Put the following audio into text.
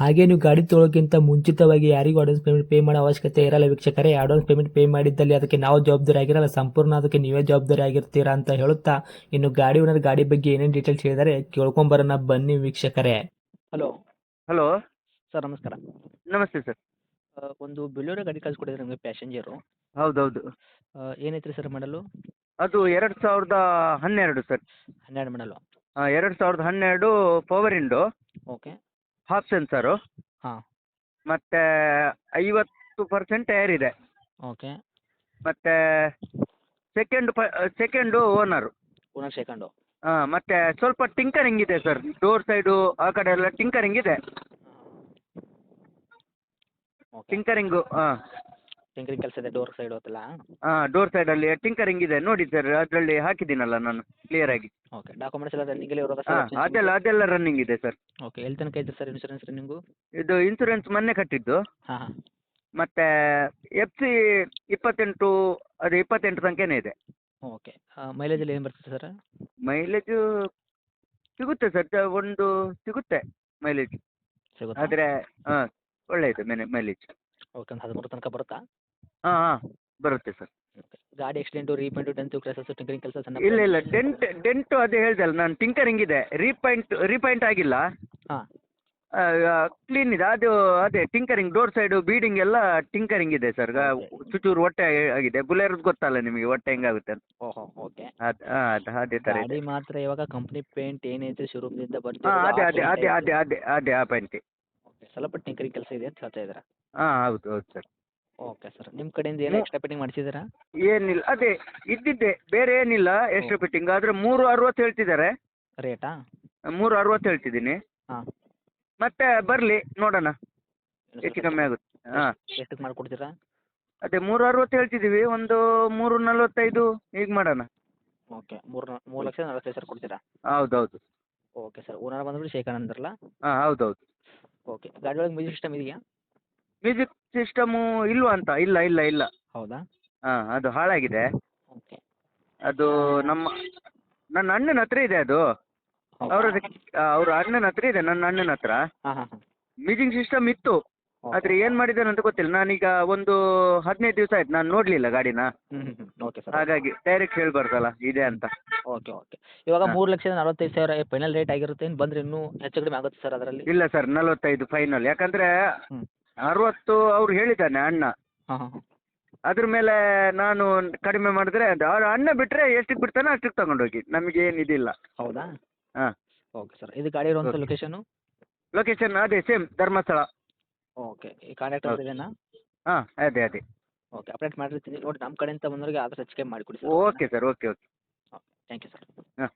ಹಾಗೆ ನೀವು ಗಾಡಿ ತೊಳೋಕ್ಕಿಂತ ಮುಂಚಿತವಾಗಿ ಯಾರಿಗೂ ಅಡ್ವಾನ್ಸ್ ಪೇಮೆಂಟ್ ಪೇ ಮಾಡೋ ಅವಶ್ಯಕತೆ ಇರಲ್ಲ ವೀಕ್ಷಕರೇ. ಅಡ್ವಾನ್ಸ್ ಪೇಮೆಂಟ್ ಪೇ ಮಾಡಿದ್ದಲ್ಲಿ ಅದಕ್ಕೆ ನಾವು ಜವಾಬ್ದಾರಿ ಆಗಿರಲ್ಲ. ಸಂಪೂರ್ಣ ಅದಕ್ಕೆ ನೀವೇ ಜವಾಬ್ದಾರಿ ಆಗಿರ್ತೀರಾ ಅಂತ ಹೇಳುತ್ತಾ ಇನ್ನು ಗಾಡಿ ಓನರ್ ಗಾಡಿ ಬಗ್ಗೆ ಏನೇನು ಡೀಟೇಲ್ಸ್ ಹೇಳಿದರೆ ಕೇಳ್ಕೊಂಬರೋಣ ಬನ್ನಿ ವೀಕ್ಷಕರೇ. ಹಲೋ ಹಲೋ ಸರ್ ನಮಸ್ಕಾರ. ನಮಸ್ತೆ ಸರ್. ಒಂದು ಬಿಲ್ಲೋರ ಗಾಡಿ ಕಳ್ಸಿಕೊಡಿದ್ರೆ ನಮಗೆ ಪ್ಯಾಸೆಂಜರು ಹೌದೌದು. ಏನೈತ್ರಿ ಸರ್ ಮಾಡಲು ಅದು ಎರಡು ಸಾವಿರದ ಹನ್ನೆರಡು ಸರ್. ಹನ್ನೆರಡು ಮಾಡಲು ಎರಡು ಸಾವಿರದ ಹನ್ನೆರಡು ಪವರ್ ಇಂಡು ಓಕೆ ಹಾಫ್ ಸೆನ್ಸರು ಹಾ. ಮತ್ತು ಐವತ್ತು ಪರ್ಸೆಂಟ್ ಟೈರ್ ಇದೆ. ಓಕೆ ಮತ್ತೆ ಸೆಕೆಂಡ್ ಪ ಸೆಕೆಂಡು ಓನರು ಓನರ್ ಸೆಕೆಂಡು ಹಾಂ ಮತ್ತು ಸ್ವಲ್ಪ ಟಿಂಕರಿಂಗ್ ಇದೆ ಸರ್ ಡೋರ್ ಸೈಡು ಆ ಕಡೆ ಎಲ್ಲ ಟಿಂಕರಿಂಗ್ ಇದೆ. ಟಿಂಕರಿಂಗು ಹಾಂ. ಟಿಂಕರಿಂಗ್ ಕೆಲಸ ಇದೆ ಡೋರ್ ಸೈಡ್ ಹೋತಲ್ಲ? ಹಾಂ ಡೋರ್ ಸೈಡಲ್ಲಿ ಟಿಂಕರಿಂಗ್ ಇದೆ. ನೋಡಿ ಸರ್ ಅದರಲ್ಲಿ ಹಾಕಿದ್ದೀನಲ್ಲ ನಾನು ಕ್ಲಿಯರ್ ಆಗಿ. ಓಕೆ ಡಾಕ್ಯುಮೆಂಟ್ಸ್ ಎಲ್ಲ ರನ್ನಿಂಗಲ್ಲಿ ಇರೋದ ಹಾಂ ಅದೆಲ್ಲ ಅದೆಲ್ಲ ರನ್ನಿಂಗ್ ಇದೆ ಸರ್ ಓಕೆ ಎಲ್ಲಿ ತನಕ ಇದೆ ಸರ್ ಇನ್ಶೂರೆನ್ಸ್ ರನ್ನಿಂಗು ಇದು ಇನ್ಸೂರೆನ್ಸ್ ಮೊನ್ನೆ ಕಟ್ಟಿದ್ದು. ಹಾ ಹಾಂ. ಮತ್ತು ಎಫ್ ಸಿ ಇಪ್ಪತ್ತೆಂಟು ಅದು ಇಪ್ಪತ್ತೆಂಟು ತನಕನೇ ಇದೆ. ಓಕೆ ಮೈಲೇಜಲ್ಲಿ ಏನು ಬರ್ತದೆ ಸರ್ ಮೈಲೇಜ್ ಸಿಗುತ್ತೆ ಸರ್ ಒಂದು ಸಿಗುತ್ತೆ ಮೈಲೇಜ್ ಸಿಗುತ್ತೆ? ಆದರೆ ಹಾಂ ಒಳ್ಳೆಯದು ಇದೆ ಮೈಲೇಜ್ ಓಕೆ ಒಂದು ಹದಿಮೂರು ತನಕ ಬರುತ್ತಾ? ಹಾಂ ಹಾಂ ಬರುತ್ತೆ ಸರ್. ಗಾಡಿ accident repaint dent glasses tinkering ಕೆಲಸ ಸಣ್ಣ ಇಲ್ಲ ಇಲ್ಲ ಡೆಂಟ್ ಡೆಂಟು ಅದೇ ಹೇಳ್ದಲ್ಲ ನಾನು ಟಿಂಕರಿಂಗ್ ಇದೆ. ರೀಪೈಂಟ್ ರೀಪೈಂಟ್ ಆಗಿಲ್ಲ. ಹಾಂ. ಕ್ಲೀನ್ ಇದೆ. ಅದು ಅದೇ ಟಿಂಕರಿಂಗ್ ಡೋರ್ ಸೈಡು ಬೀಡಿಂಗ್ ಎಲ್ಲ ಟಿಂಕರಿಂಗ್ ಇದೆ ಸರ್. ಚುಚೂರು ಹೊಟ್ಟೆ ಆಗಿದೆ. ಬುಲೆರೋದು ಗೊತ್ತಲ್ಲ ನಿಮಗೆ ಹೊಟ್ಟೆ ಹೆಂಗಾಗುತ್ತೆ ಅಂತ. ಓಹೋ ಓಕೆ. ಅದು ಹಾಂ ಅದು ಥರ ಗಾಡಿ ಮಾತ್ರ ಇವಾಗ ಕಂಪ್ನಿ ಪೇಂಟ್ ಏನೈತೆ ಶೋರೂಮ್ದಿಂದ ಹಾಂ ಅದೇ ಅದೇ ಅದೇ ಅದೇ ಅದೇ ಅದೇ ಆ ಪೇಂಟಿ ಓಕೆ. ಸ್ವಲ್ಪ ಟಿಂಕರಿಂಗ್ ಕೆಲಸ ಇದೆ ಅಂತ ಹೇಳ್ತಾ ಇದ್ದೀರಾ? ಹಾಂ ಹೌದು ಹೌದು ಸರ್. ಓಕೆ ಸರ್ ನಿಮ್ಮ ಕಡೆಯಿಂದ ಏನು. ಎಕ್ಸ್ಟ್ರಾ ಫಿಟ್ಟಿಂಗ್ ಮಾಡಿಸಿದ್ದೀರಾ? ಏನಿಲ್ಲ. ಅದೇ ಇದ್ದಿದ್ದೆ. ಬೇರೆ ಏನಿಲ್ಲ ಎಕ್ಸ್ಟ್ರಾ ಫಿಟ್ಟಿಂಗ್ ಆದರೆ ಮೂರು ಅರವತ್ತು ಹೇಳ್ತಿದ್ದಾರೆ. ರೇಟಾ ಮೂರು ಅರವತ್ತು ಹೇಳ್ತಿದ್ದೀನಿ. ಹಾಂ. ಮತ್ತೆ ಬರಲಿ ನೋಡೋಣ. ಹೆಚ್ಚು ಕಮ್ಮಿ ಆಗುತ್ತೆ. ಹಾಂ. ಎಷ್ಟಕ್ಕೆ ಮಾಡಿಕೊಡ್ತೀರಾ? ಅದೇ ಮೂರು ಅರವತ್ತು ಹೇಳ್ತಿದ್ದೀವಿ. ಒಂದು ಮೂರು ನಲ್ವತ್ತೈದು ಈಗ ಮಾಡೋಣ. ಓಕೆ ಮೂರು ಮೂರು ಲಕ್ಷ ನಲವತ್ತೈದು ಸಾವಿರ ಕೊಡ್ತೀರಾ? ಹೌದು ಹೌದು ಓಕೆ ಸರ್ ಓನರ್ ಬಂದ್ಬಿಟ್ಟು ಶೇಖರ್ ಅಂದ್ರಲ್ಲ? ಹಾಂ ಹೌದು ಹೌದು ಓಕೆ ಗಾಡಿ ಒಳಗೆ ಮ್ಯೂಸಿಕ್ ಸಿಸ್ಟಮ್ ಇದೆಯಾ? ಮ್ಯೂಸಿಕ್ ಸಿಸ್ಟಮು ಇಲ್ವಾ ಅಂತ? ಇಲ್ಲ ಇಲ್ಲ ಇಲ್ಲ. ಹೌದಾ? ಹಾಂ ಅದು ಹಾಳಾಗಿದೆ. ಓಕೆ. ಅದು ನಮ್ಮ ನನ್ನ ಅಣ್ಣನ ಹತ್ರ ಇದೆ ಅದು. ಅವ್ರ ಅವ್ರ ಅಣ್ಣನ ಹತ್ರ ಇದೆ ನನ್ನ ಅಣ್ಣನ ಹತ್ರ. ಹಾಂ ಹಾಂ ಹಾಂ. ಮ್ಯೂಸಿಕ್ ಸಿಸ್ಟಮ್ ಇತ್ತು. ಆದ್ರೆ ಏನು ಮಾಡಿದ್ದಾನೆ ಅಂತ ಗೊತ್ತಿಲ್ಲ. ನಾನೀಗ ಒಂದು ಹದಿನೈದು ದಿವಸ ಆಯ್ತು. ನಾನು ನೋಡಲಿಲ್ಲ ಗಾಡಿನ. ಹ್ಞೂ ಹ್ಞೂ ಓಕೆ ಸರ್. ಹಾಗಾಗಿ ಡೈರೆಕ್ಟ್ ಹೇಳ್ಬಾರ್ದಲ್ಲ ಇದೆ ಅಂತ. Okay okay. ಇವಾಗ. ಮೂರು ಲಕ್ಷದ ನಲವತ್ತೈದು ಸಾವಿರ ಫೈನಲ್ ರೇಟ್ ಆಗಿರುತ್ತೆ. ಇನ್ನು ಬಂದರೆ ಇನ್ನೂ ಹೆಚ್ಚು ಕಡಿಮೆ ಆಗುತ್ತೆ ಸರ್ ಅದರಲ್ಲಿ? ಇಲ್ಲ ಸರ್ ನಲವತ್ತೈದು ಫೈನಲ್ ಯಾಕಂದ್ರೆ. ಅರವತ್ತು ಅವ್ರು ಹೇಳಿದ್ದಾನೆ ಅಣ್ಣ. ಹಾಂ ಹಾಂ ಹಾಂ. ಅದ್ರ ಮೇಲೆ ನಾನು ಕಡಿಮೆ ಮಾಡಿದ್ರೆ ಅದು ಅವ್ರ ಅಣ್ಣ ಬಿಟ್ಟರೆ ಎಷ್ಟಕ್ಕೆ ಬಿಡ್ತಾನೆ ಅಷ್ಟಕ್ಕೆ ತಗೊಂಡೋಗಿ. ನಮಗೆ ಏನು ಇದಿಲ್ಲ. ಹೌದಾ? ಹಾಂ. Okay sir. ಇದು ಗಾಡಿ ಇರುವಂಥ. ಲೊಕೇಶನು ಲೊಕೇಶನ್ ಅದೇ ಸೇಮ್ ಧರ್ಮಸ್ಥಳ. ಓಕೆ. ಈ ಕಾಂಟ್ಯಾಕ್ಟ್ ಹೌದು. ಇದೇನಾ? ಹಾಂ ಅದೇ ಅದೇ. ಓಕೆ ಅಪ್ಡೇಟ್ ಮಾಡಿರ್ತೀನಿ ನೋಡಿ ನಮ್ಮ ಕಡೆಯಿಂದ ಬಂದವರಿಗೆ ಆದಷ್ಟು ಹೆಚ್ಚಿಗೆ ಮಾಡಿಕೊಡಿ sir. Okay sir okay. Okay thank you sir. ಹಾಂ.